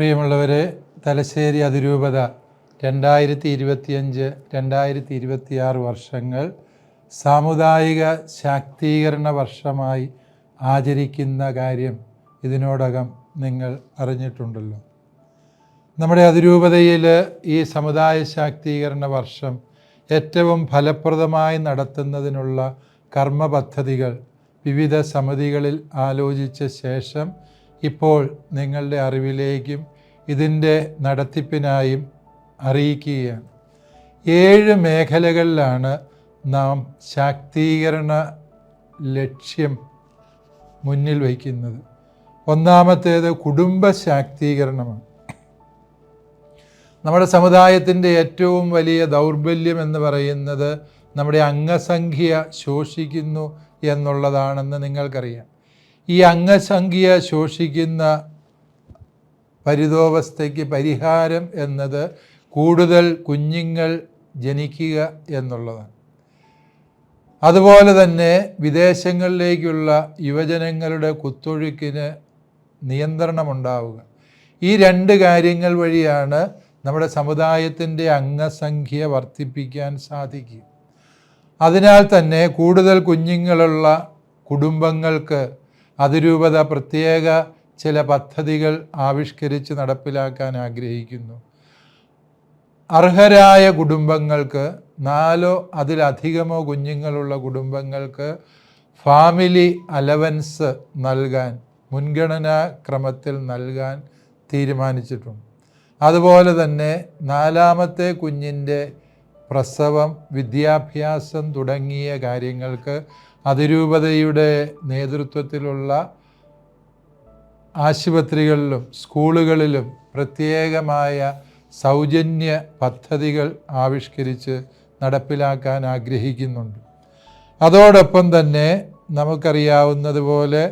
പ്രിയമുള്ളവരെ തലശ്ശേരി അതിരൂപത രണ്ടായിരത്തി ഇരുപത്തിയഞ്ച് രണ്ടായിരത്തി ഇരുപത്തിയാറ് വർഷങ്ങൾ സാമുദായിക ശാക്തീകരണ വർഷമായി ആചരിക്കുന്ന കാര്യം ഇതിനോടകം നിങ്ങൾ അറിഞ്ഞിട്ടുണ്ടല്ലോ. നമ്മുടെ അതിരൂപതയിൽ ഈ സമുദായ ശാക്തീകരണ വർഷം ഏറ്റവും ഫലപ്രദമായി നടത്തുന്നതിനുള്ള കർമ്മ പദ്ധതികൾ വിവിധ സമിതികളിൽ ആലോചിച്ച ശേഷം ഇപ്പോൾ നിങ്ങളുടെ അറിവിലേക്കും ഇതിന്റെ നടത്തിപ്പിനായും അറിയിക്കുകയാണ്. ഏഴ് മേഖലകളിലാണ് നാം ശാക്തീകരണ ലക്ഷ്യം മുന്നിൽ വയ്ക്കുന്നത്. ഒന്നാമത്തേത് കുടുംബ ശാക്തീകരണമാണ്. നമ്മുടെ സമുദായത്തിന്റെ ഏറ്റവും വലിയ ദൗർബല്യം എന്ന് പറയുന്നത് നമ്മുടെ അംഗസംഖ്യ ശോഷിക്കുന്നു എന്നുള്ളതാണെന്ന് നിങ്ങൾക്കറിയാം. ഈ അംഗസംഖ്യ ശോഷിക്കുന്ന പരിതോവസ്ഥയ്ക്ക് പരിഹാരം എന്നത് കൂടുതൽ കുഞ്ഞുങ്ങൾ ജനിക്കുക എന്നുള്ളതാണ്. അതുപോലെ തന്നെ വിദേശങ്ങളിലേക്കുള്ള യുവജനങ്ങളുടെ കുത്തൊഴുക്കിന് നിയന്ത്രണമുണ്ടാവുക. ഈ രണ്ട് കാര്യങ്ങൾ വഴിയാണ് നമ്മുടെ സമുദായത്തിന്റെ അംഗസംഖ്യ വർദ്ധിപ്പിക്കാൻ സാധിക്കും അതിനാൽ തന്നെ കൂടുതൽ കുഞ്ഞുങ്ങളുള്ള കുടുംബങ്ങൾക്ക് അതിരൂപത പ്രത്യേക ചില പദ്ധതികൾ ആവിഷ്കരിച്ച് നടപ്പിലാക്കാൻ ആഗ്രഹിക്കുന്നു. അർഹരായ കുടുംബങ്ങൾക്ക് നാലോ അതിലധികമോ കുഞ്ഞുങ്ങളുള്ള കുടുംബങ്ങൾക്ക് ഫാമിലി അലവൻസ് നൽകാൻ മുൻഗണനാ ക്രമത്തിൽ നൽകാൻ തീരുമാനിച്ചിട്ടുണ്ട്. അതുപോലെ തന്നെ നാലാമത്തെ കുഞ്ഞിന്റെ പ്രസവം വിദ്യാഭ്യാസം തുടങ്ങിയ കാര്യങ്ങൾക്ക് അതിരൂപതയുടെ നേതൃത്വത്തിലുള്ള ആശുപത്രികളിലും സ്കൂളുകളിലും പ്രത്യേകമായ സൗജന്യ പദ്ധതികൾ ആവിഷ്കരിച്ച് നടപ്പിലാക്കാൻ ആഗ്രഹിക്കുന്നുണ്ട്. അതോടൊപ്പം തന്നെ നമുക്കറിയാവുന്നതുപോലെ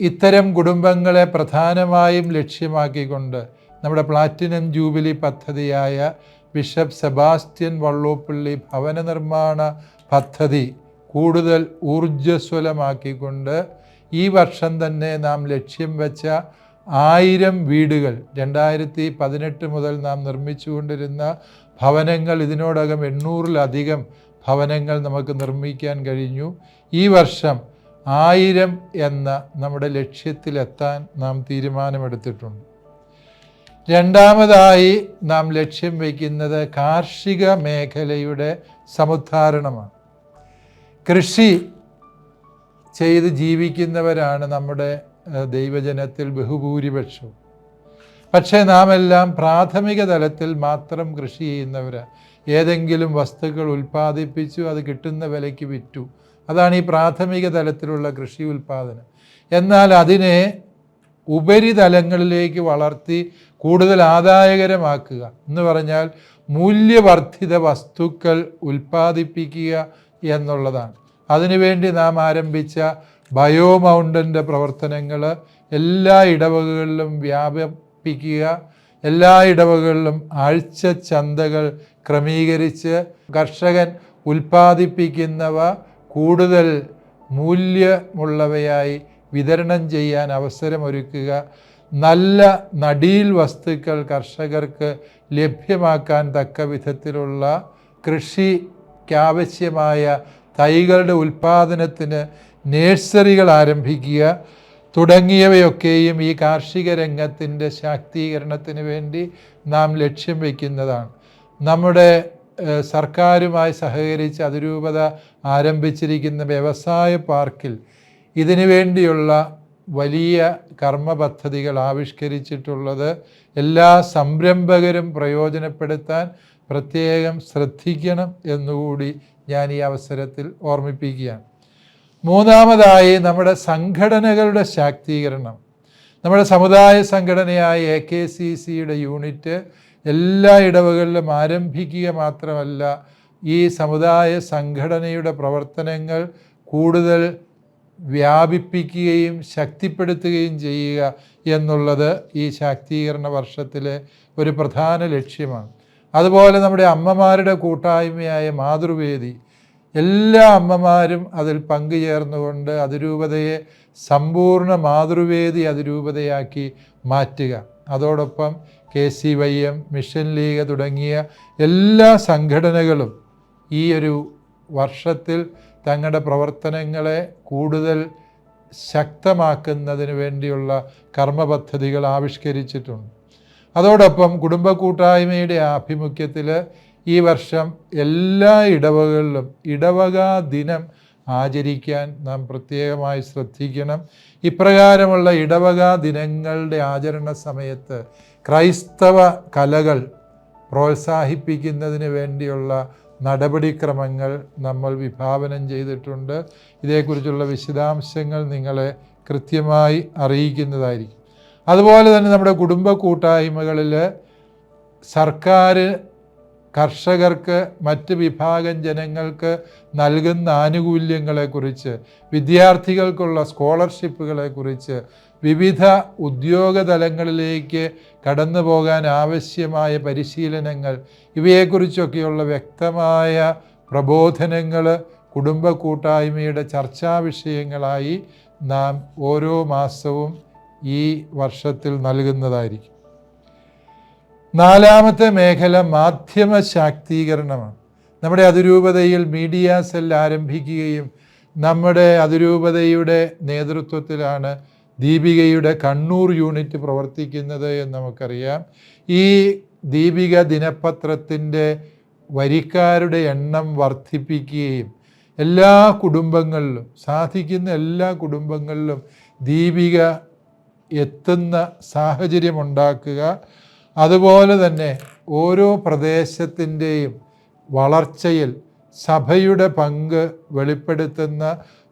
ഇത്തരം കുടുംബങ്ങളെ പ്രധാനമായും ലക്ഷ്യമാക്കിക്കൊണ്ട് നമ്മുടെ പ്ലാറ്റിനം ജൂബിലി പദ്ധതിയായ ബിഷപ്പ് സെബാസ്റ്റ്യൻ വള്ളോപ്പള്ളി ഭവന നിർമ്മാണ പദ്ധതി കൂടുതൽ ഊർജസ്വലമാക്കിക്കൊണ്ട് ഈ വർഷം തന്നെ നാം ലക്ഷ്യം വെച്ച ആയിരം വീടുകൾ രണ്ടായിരത്തി പതിനെട്ട് മുതൽ നാം നിർമ്മിച്ചുകൊണ്ടിരുന്ന ഭവനങ്ങൾ ഇതിനോടകം എണ്ണൂറിലധികം ഭവനങ്ങൾ നമുക്ക് നിർമ്മിക്കാൻ കഴിഞ്ഞു. ഈ വർഷം ആയിരം എന്ന നമ്മുടെ ലക്ഷ്യത്തിലെത്താൻ നാം തീരുമാനമെടുത്തിട്ടുണ്ട്. രണ്ടാമതായി നാം ലക്ഷ്യം വയ്ക്കുന്നത് കാർഷിക മേഖലയുടെ സമുദ്ധാരണമാണ്. കൃഷി ചെയ്ത് ജീവിക്കുന്നവരാണ് നമ്മുടെ ദൈവജനത്തിൽ ബഹുഭൂരിപക്ഷവും. പക്ഷേ നാം എല്ലാം പ്രാഥമിക തലത്തിൽ മാത്രം കൃഷി ചെയ്യുന്നവരാണ് ഏതെങ്കിലും വസ്തുക്കൾ ഉൽപ്പാദിപ്പിച്ചു അത് കിട്ടുന്ന വിലയ്ക്ക് വിറ്റു. അതാണ് ഈ പ്രാഥമിക തലത്തിലുള്ള കൃഷി ഉൽപ്പാദനം. എന്നാൽ അതിനെ ഉപരിതലങ്ങളിലേക്ക് വളർത്തി കൂടുതൽ ആദായകരമാക്കുക. എന്ന് പറഞ്ഞാൽ മൂല്യവർദ്ധിത വസ്തുക്കൾ ഉൽപ്പാദിപ്പിക്കുക എന്നുള്ളതാണ്. അതിനുവേണ്ടി നാം ആരംഭിച്ച ബയോ മൗണ്ടന്റെ പ്രവർത്തനങ്ങൾ എല്ലാ ഇടവകകളിലും വ്യാപിപ്പിക്കുക. എല്ലാ ഇടവകളിലും ആഴ്ച ചന്തകൾ ക്രമീകരിച്ച് കർഷകൻ ഉൽപ്പാദിപ്പിക്കുന്നവ കൂടുതൽ മൂല്യമുള്ളവയായി വിതരണം ചെയ്യാൻ അവസരമൊരുക്കുക. നല്ല നടീൽ വസ്തുക്കൾ കർഷകർക്ക് ലഭ്യമാക്കാൻ തക്ക വിധത്തിലുള്ള കൃഷിക്കാവശ്യമായ തൈകളുടെ ഉൽപ്പാദനത്തിന് നേഴ്സറികൾ ആരംഭിക്കുക. തുടങ്ങിയവയൊക്കെയും ഈ കാർഷിക രംഗത്തിന്റെ ശാക്തീകരണത്തിന് വേണ്ടി നാം ലക്ഷ്യം വയ്ക്കുന്നതാണ്. നമ്മുടെ സർക്കാരുമായി സഹകരിച്ച് അതിരൂപത ആരംഭിച്ചിരിക്കുന്ന വ്യവസായ പാർക്കിൽ ഇതിനു വേണ്ടിയുള്ള വലിയ കർമ്മ പദ്ധതികൾ ആവിഷ്കരിച്ചിട്ടുള്ളത് എല്ലാ സംരംഭകരും പ്രയോജനപ്പെടുത്താൻ പ്രത്യേകം ശ്രദ്ധിക്കണം എന്നുകൂടി ഞാൻ ഈ അവസരത്തിൽ ഓർമ്മിപ്പിക്കുകയാണ്. മൂന്നാമതായി നമ്മുടെ സംഘടനകളുടെ ശാക്തീകരണം. നമ്മുടെ സമുദായ സംഘടനയായ എ കെ സി സിയുടെ യൂണിറ്റ് എല്ലാ ഇടവകളിലും ആരംഭിക്കുക മാത്രമല്ല ഈ സമുദായ സംഘടനയുടെ പ്രവർത്തനങ്ങൾ കൂടുതൽ വ്യാപിപ്പിക്കുകയും ശക്തിപ്പെടുത്തുകയും ചെയ്യുക എന്നുള്ളത് ഈ ശാക്തീകരണ വർഷത്തിലെ ഒരു പ്രധാന ലക്ഷ്യമാണ്. അതുപോലെ നമ്മുടെ അമ്മമാരുടെ കൂട്ടായ്മയായ മാതൃവേദി. എല്ലാ അമ്മമാരും അതിൽ പങ്കുചേർന്നുകൊണ്ട് അതിരൂപതയെ സമ്പൂർണ മാതൃവേദി അതിരൂപതയാക്കി മാറ്റുക. അതോടൊപ്പം K C Y M mission league തുടങ്ങിയ എല്ലാ സംഘടനകളും ഈ ഒരു വർഷത്തിൽ തങ്ങളുടെ പ്രവർത്തനങ്ങളെ കൂടുതൽ ശക്തമാക്കുന്നതിന് വേണ്ടിയുള്ള കർമ്മ പദ്ധതികൾ ആവിഷ്കരിച്ചിട്ടുണ്ട്. അതോടൊപ്പം കുടുംബ കൂട്ടായ്മയുടെ ആഭിമുഖ്യത്തിൽ ഈ വർഷം എല്ലാ ഇടവകളിലും ഇടവക ദിനം ആചരിക്കാൻ നാം പ്രത്യേകമായി ശ്രദ്ധിക്കണം. ഇപ്രകാരമുള്ള ഇടവക ദിനങ്ങളുടെ ആചരണ സമയത്ത് ക്രൈസ്തവ കലകൾ പ്രോത്സാഹിപ്പിക്കുന്നതിന് വേണ്ടിയുള്ള നടപടിക്രമങ്ങൾ നമ്മൾ വിഭാവനം ചെയ്തിട്ടുണ്ട്. ഇതേക്കുറിച്ചുള്ള വിശദാംശങ്ങൾ നിങ്ങളെ കൃത്യമായി അറിയിക്കുന്നതായിരിക്കും. അതുപോലെ തന്നെ നമ്മുടെ കുടുംബ കൂട്ടായ്മകളിൽ സർക്കാർ കർഷകർക്ക് മറ്റ് വിഭാഗം ജനങ്ങൾക്ക് നൽകുന്ന ആനുകൂല്യങ്ങളെക്കുറിച്ച് വിദ്യാർത്ഥികൾക്കുള്ള സ്കോളർഷിപ്പുകളെക്കുറിച്ച് വിവിധ ഉദ്യോഗ തലങ്ങളിലേക്ക് കടന്നു പോകാൻ ആവശ്യമായ പരിശീലനങ്ങൾ ഇവയെക്കുറിച്ചൊക്കെയുള്ള വ്യക്തമായ പ്രബോധനങ്ങൾ കുടുംബ കൂട്ടായ്മയുടെ ചർച്ചാ വിഷയങ്ങളായി നാം ഓരോ മാസവും ഈ വർഷത്തിൽ നൽകുന്നതായിരിക്കും. നാലാമത്തെ മേഖല മാധ്യമ ശാക്തീകരണമാണ്. നമ്മുടെ അതിരൂപതയിൽ മീഡിയ സെൽ ആരംഭിക്കുകയും നമ്മുടെ അതിരൂപതയുടെ നേതൃത്വത്തിലാണ് ദീപികയുടെ കണ്ണൂർ യൂണിറ്റ് പ്രവർത്തിക്കുന്നത് എന്ന് നമുക്കറിയാം. ഈ ദീപിക ദിനപത്രത്തിന്റെ വരിക്കാരുടെ എണ്ണം വർദ്ധിപ്പിക്കുകയും എല്ലാ കുടുംബങ്ങളിലും സാധിക്കുന്ന എല്ലാ കുടുംബങ്ങളിലും ദീപിക എത്തുന്ന സാഹചര്യമുണ്ടാക്കുക അതുപോലെ തന്നെ ഓരോ പ്രദേശത്തിന്റെയും വളർച്ചയിൽ സഭയുടെ പങ്ക് വെളിപ്പെടുത്തുന്ന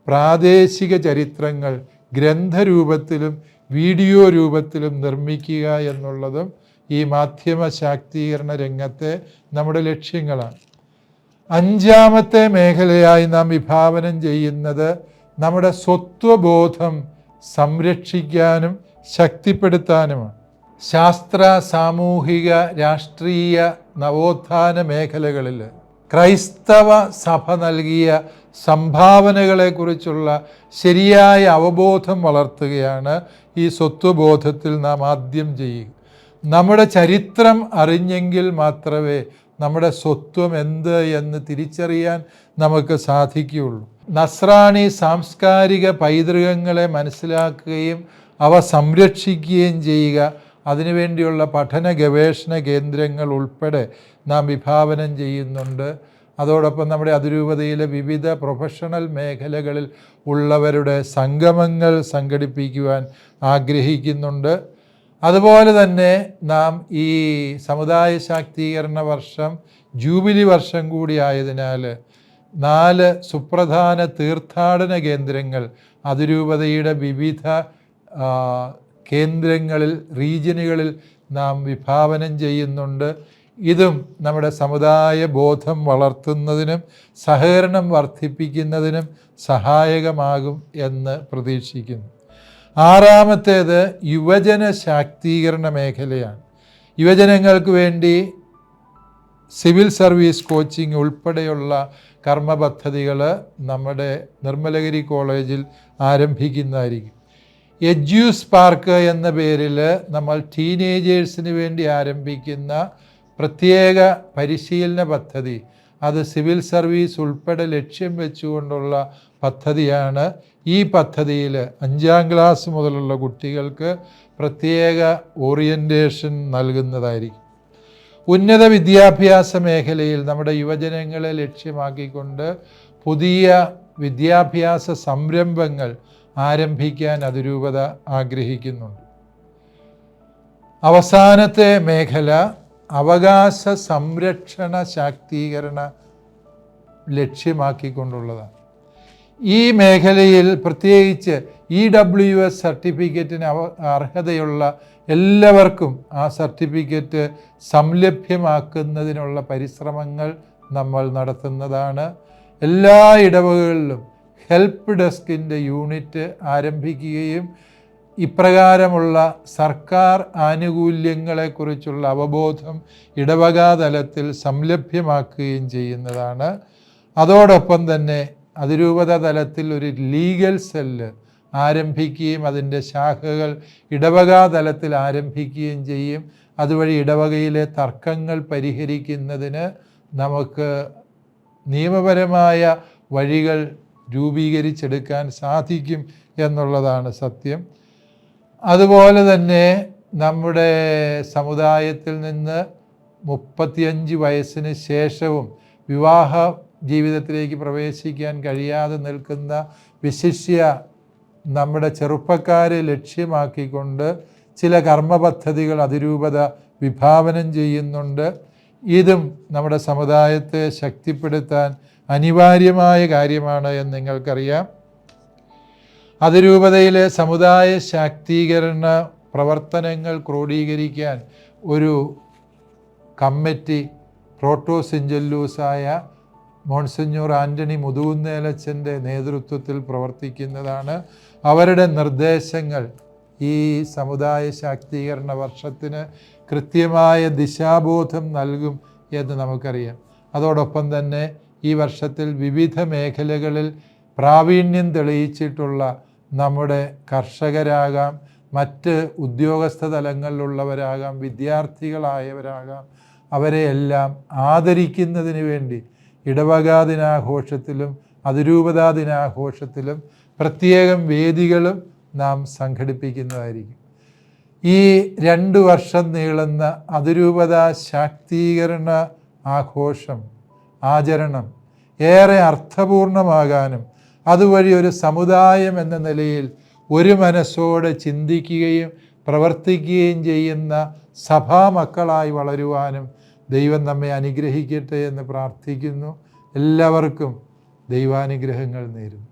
പ്രാദേശിക ചരിത്രങ്ങൾ ഗ്രന്ഥരൂപത്തിലും വീഡിയോ രൂപത്തിലും നിർമ്മിക്കുക എന്നുള്ളതും ഈ മാധ്യമ ശാക്തീകരണ രംഗത്തെ നമ്മുടെ ലക്ഷ്യങ്ങളാണ്. അഞ്ചാമത്തെ മേഖലയായി നാം വിഭാവനം ചെയ്യുന്നത് നമ്മുടെ സ്വത്വബോധം സംരക്ഷിക്കാനും ശക്തിപ്പെടുത്താനുമാണ്. ശാസ്ത്ര സാമൂഹിക രാഷ്ട്രീയ നവോത്ഥാന മേഖലകളിൽ ക്രൈസ്തവ സഭ നൽകിയ സംഭാവനകളെക്കുറിച്ചുള്ള ശരിയായ അവബോധം വളർത്തുകയാണ് ഈ സ്വത്വബോധത്തിൽ നാം ആദ്യം ചെയ്യുക. നമ്മുടെ ചരിത്രം അറിഞ്ഞെങ്കിൽ മാത്രമേ നമ്മുടെ സ്വത്വം എന്ത് എന്ന് തിരിച്ചറിയാൻ നമുക്ക് സാധിക്കുകയുള്ളൂ. നസ്രാണി സാംസ്കാരിക പൈതൃകങ്ങളെ മനസ്സിലാക്കുകയും അവ സംരക്ഷിക്കുകയും ചെയ്യുക. അതിനുവേണ്ടിയുള്ള പഠന ഗവേഷണ കേന്ദ്രങ്ങൾ ഉൾപ്പെടെ നാം വിഭാവനം ചെയ്യുന്നുണ്ട്. അതോടൊപ്പം നമ്മുടെ അതിരൂപതയിലെ വിവിധ പ്രൊഫഷണൽ മേഖലകളിൽ ഉള്ളവരുടെ സംഗമങ്ങൾ സംഘടിപ്പിക്കുവാൻ ആഗ്രഹിക്കുന്നുണ്ട്. അതുപോലെ തന്നെ നാം ഈ സമുദായ ശാക്തീകരണ വർഷം ജൂബിലി വർഷം കൂടി ആയതിനാൽ നാല് സുപ്രധാന തീർത്ഥാടന കേന്ദ്രങ്ങൾ അതിരൂപതയുടെ വിവിധ കേന്ദ്രങ്ങളിൽ റീജിയനുകളിൽ നാം വിഭാവനം ചെയ്യുന്നുണ്ട്. ഇതും നമ്മുടെ സമുദായ ബോധം വളർത്തുന്നതിനും സഹകരണം വർദ്ധിപ്പിക്കുന്നതിനും സഹായകമാകും എന്ന് പ്രതീക്ഷിക്കുന്നു. ആറാമത്തേത് യുവജന ശാക്തീകരണ മേഖലയാണ്. യുവജനങ്ങൾക്ക് വേണ്ടി സിവിൽ സർവീസ് കോച്ചിങ് ഉൾപ്പെടെയുള്ള കർമ്മ പദ്ധതികൾ നമ്മുടെ നിർമ്മലഗിരി കോളേജിൽ ആരംഭിക്കുന്നതായിരിക്കും. എജ്യൂസ് പാർക്ക് എന്ന പേരിൽ നമ്മൾ ടീനേജേഴ്സിന് വേണ്ടി ആരംഭിക്കുന്ന പ്രത്യേക പരിശീലന പദ്ധതി. അത് സിവിൽ സർവീസ് ഉൾപ്പെടെ ലക്ഷ്യം വെച്ചുകൊണ്ടുള്ള പദ്ധതിയാണ്. ഈ പദ്ധതിയിൽ അഞ്ചാം ക്ലാസ് മുതലുള്ള കുട്ടികൾക്ക് പ്രത്യേക ഓറിയന്റേഷൻ നൽകുന്നതായിരിക്കും. ഉന്നത വിദ്യാഭ്യാസ മേഖലയിൽ നമ്മുടെ യുവജനങ്ങളെ ലക്ഷ്യമാക്കിക്കൊണ്ട് പുതിയ വിദ്യാഭ്യാസ സംരംഭങ്ങൾ ആരംഭിക്കാൻ അതിരൂപത ആഗ്രഹിക്കുന്നുണ്ട്. അവസാനത്തെ മേഖല അവകാശ സംരക്ഷണ ശാക്തീകരണ ലക്ഷ്യമാക്കിക്കൊണ്ടുള്ളതാണ്. ഈ മേഖലയിൽ പ്രത്യേകിച്ച് ഇ ഡബ്ല്യു എസ് സർട്ടിഫിക്കറ്റിന് അർഹതയുള്ള എല്ലാവർക്കും ആ സർട്ടിഫിക്കറ്റ് സംലഭ്യമാക്കുന്നതിനുള്ള പരിശ്രമങ്ങൾ നമ്മൾ നടത്തുന്നതാണ്. എല്ലാ ഇടവകളിലും ഹെൽപ്പ് ഡെസ്കിന്റെ യൂണിറ്റ് ആരംഭിക്കുകയും ഇപ്രകാരമുള്ള സർക്കാർ ആനുകൂല്യങ്ങളെക്കുറിച്ചുള്ള അവബോധം ഇടവകാതലത്തിൽ സംലഭ്യമാക്കുകയും ചെയ്യുന്നതാണ്. അതോടൊപ്പം തന്നെ അതിരൂപത തലത്തിൽ ഒരു ലീഗൽ സെല്ല് ആരംഭിക്കുകയും അതിന്റെ ശാഖകൾ ഇടവകാ തലത്തിൽ ആരംഭിക്കുകയും ചെയ്യും. അതുവഴി ഇടവകയിലെ തർക്കങ്ങൾ പരിഹരിക്കുന്നതിന് നമുക്ക് നിയമപരമായ വഴികൾ രൂപീകരിച്ചെടുക്കാൻ സാധിക്കും എന്നുള്ളതാണ് സത്യം. അതുപോലെ തന്നെ നമ്മുടെ സമുദായത്തിൽ നിന്ന് മുപ്പത്തിയഞ്ച് വയസ്സിന് ശേഷവും വിവാഹ ജീവിതത്തിലേക്ക് പ്രവേശിക്കാൻ കഴിയാതെ നിൽക്കുന്ന വിശിഷ്യ നമ്മുടെ ചെറുപ്പക്കാരെ ലക്ഷ്യമാക്കിക്കൊണ്ട് ചില കർമ്മ പദ്ധതികൾ അതിരൂപത വിഭാവനം ചെയ്യുന്നുണ്ട്. ഇതും നമ്മുടെ സമുദായത്തെ ശക്തിപ്പെടുത്താൻ അനിവാര്യമായ കാര്യമാണ് എന്ന് നിങ്ങൾക്കറിയാം. അതിരൂപതയിലെ സമുദായ ശാക്തീകരണ പ്രവർത്തനങ്ങൾ ക്രോഡീകരിക്കാൻ ഒരു കമ്മിറ്റി പ്രോട്ടോസിഞ്ചല്ലൂസായ മോൺസിഞ്ഞൂർ ആന്റണി മുതുകുന്നേലച്ചന്റെ നേതൃത്വത്തിൽ പ്രവർത്തിക്കുന്നതാണ്. അവരുടെ നിർദ്ദേശങ്ങൾ ഈ സമുദായ ശാക്തീകരണ വർഷത്തിന് കൃത്യമായ ദിശാബോധം നൽകും എന്ന് നമുക്കറിയാം. അതോടൊപ്പം തന്നെ ഈ വർഷത്തിൽ വിവിധ മേഖലകളിൽ പ്രാവീണ്യം തെളിയിച്ചിട്ടുള്ള നമ്മുടെ കർഷകരാകാം മറ്റ് ഉദ്യോഗസ്ഥ തലങ്ങളിലുള്ളവരാകാം വിദ്യാർത്ഥികളായവരാകാം അവരെയെല്ലാം ആദരിക്കുന്നതിന് വേണ്ടി ഇടവകാ ദിനാഘോഷത്തിലും അതിരൂപതാ ദിനാഘോഷത്തിലും പ്രത്യേകം വേദികളും നാം സംഘടിപ്പിക്കുന്നതായിരിക്കും. ഈ രണ്ട് വർഷം നീളുന്ന അതിരൂപതാ ശാക്തീകരണ ആഘോഷം ആചരണം ഏറെ അർത്ഥപൂർണമാകാനും അതുവഴി ഒരു സമുദായം എന്ന നിലയിൽ ഒരു മനസ്സോടെ ചിന്തിക്കുകയും പ്രവർത്തിക്കുകയും ചെയ്യുന്ന സഭാ മക്കളായി വളരുവാനും ദൈവം നമ്മെ അനുഗ്രഹിക്കട്ടെ എന്ന് പ്രാർത്ഥിക്കുന്നു. എല്ലാവർക്കും ദൈവാനുഗ്രഹങ്ങൾ നേരുന്നു.